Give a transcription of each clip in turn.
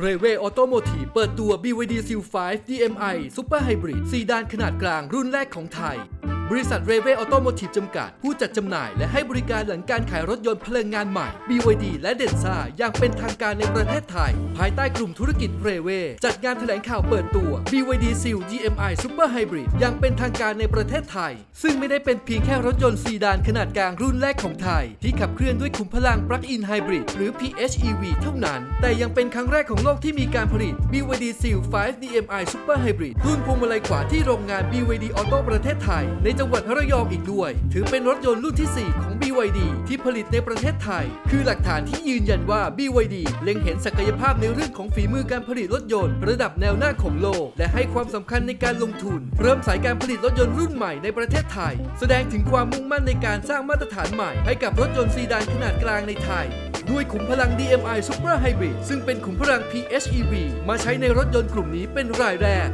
เรเวออโตโมทีเปิดตัว BYD Seal 5 DMI Super Hybrid ซีดานขนาดกลางรุ่นแรกของไทย บริษัทเรเวอออโตโมทีจำกัด ผู้จัดจำหน่ายและให้บริการหลังการขายรถยนต์พลังงานใหม่ BYD และเดนซ่าอย่างเป็นทางการในประเทศไทย ภายใต้กลุ่มธุรกิจเรเวจัดงานแถลงข่าวเปิดตัว BYD Seal DMI Super Hybrid อย่างเป็นทางการในประเทศไทย ซึ่งไม่ได้เป็นเพียงแค่รถยนต์ซีดานขนาดกลางรุ่นแรกของไทย ที่ขับเคลื่อนด้วยขุมพลัง Plug-in Hybrid หรือ PHEV เท่านั้น แต่ยังเป็นครั้งแรกของโลกที่มีการผลิต BYD Seal 5 DMI Super Hybrid รุ่นพวงมาลัยขวาที่โรงงาน BYD Auto ประเทศไทยในจังหวัดพระยองอีกด้วย ถือเป็นรถยนต์รุ่นที่ 4 ของ BYD ที่ผลิตในประเทศไทย คือหลักฐานที่ยืนยันว่า BYD เล็งเห็นศักยภาพในเรื่องของฝีมือการผลิตรถยนต์ระดับแนวหน้าของโลก และให้ความสำคัญในการลงทุน เริ่มสายการผลิตรถยนต์รุ่นใหม่ในประเทศไทย แสดงถึงความมุ่งมั่นในการสร้างมาตรฐานใหม่ ให้กับรถยนต์ซีดานขนาดกลางในไทยด้วยขุมพลัง DMI Super Hybrid ซึ่งเป็นขุมพลัง PHEV มาใช้ในรถยนต์กลุ่มนี้เป็นรายแรก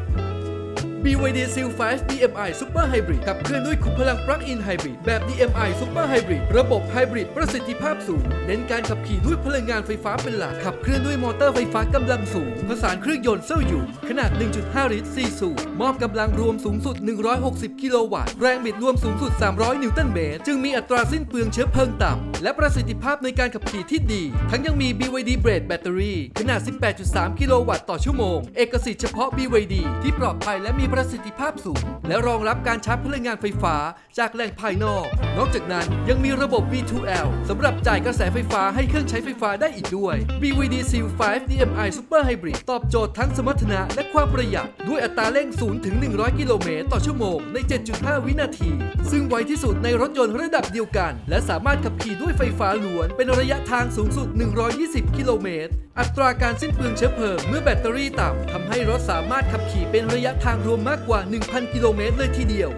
BYD Seal 5 DMI Super Hybrid ขับเคลื่อนด้วยขุมพลัง Plug-in Hybrid แบบ DMI Super Hybrid ระบบ Hybrid ประสิทธิภาพสูง เน้นการขับขี่ด้วยพลังงานไฟฟ้าเป็นหลัก ขับเคลื่อนด้วยมอเตอร์ไฟฟ้ากำลังสูง ผสานเครื่องยนต์เซลล์อยู่ ขนาด 1.5 ลิตร 4 สูบมอบกำลังรวมสูงสุด 160 กิโลวัตต์ แรงบิดรวมสูงสุด 300 นิวตันเมตร จึงมีอัตราสิ้นเปลืองเชื้อเพลิงต่ำ และประสิทธิภาพในการขับขี่ที่ดี ทั้งยังมี BYD Blade Battery ขนาด 18.3 กิโลวัตต์ต่อชั่วโมง เอกสิทธิ์เฉพาะ BYD ที่ปลอดภัยและมีประสิทธิภาพสูง และรองรับการชาร์จพลังงานไฟฟ้าจากแหล่งภายนอก นอกจากนั้นยังมีระบบ V2L สำหรับจ่ายกระแสไฟฟ้าให้เครื่องใช้ไฟฟ้าได้อีกด้วย BYD Seal 5 DMI Super Hybrid ตอบโจทย์ทั้งสมรรถนะและความประหยัด ด้วยอัตราเร่ง0ถึง100 กิโลเมตรต่อชั่วโมงใน 7.5 วินาที ซึ่งไวที่สุดในรถยนต์ระดับเดียวกัน และสามารถขับขี่ด้วยไฟฟ้าล้วน เป็นระยะทางสูงสุด 120 กิโลเมตร อัตราการสิ้นเปลืองเชื้อเพลิงเมื่อแบตเตอรี่ต่ำทำให้รถสามารถขับขี่เป็นระยะทางรวมมากกว่า 1,000 กิโลเมตรเลยทีเดียว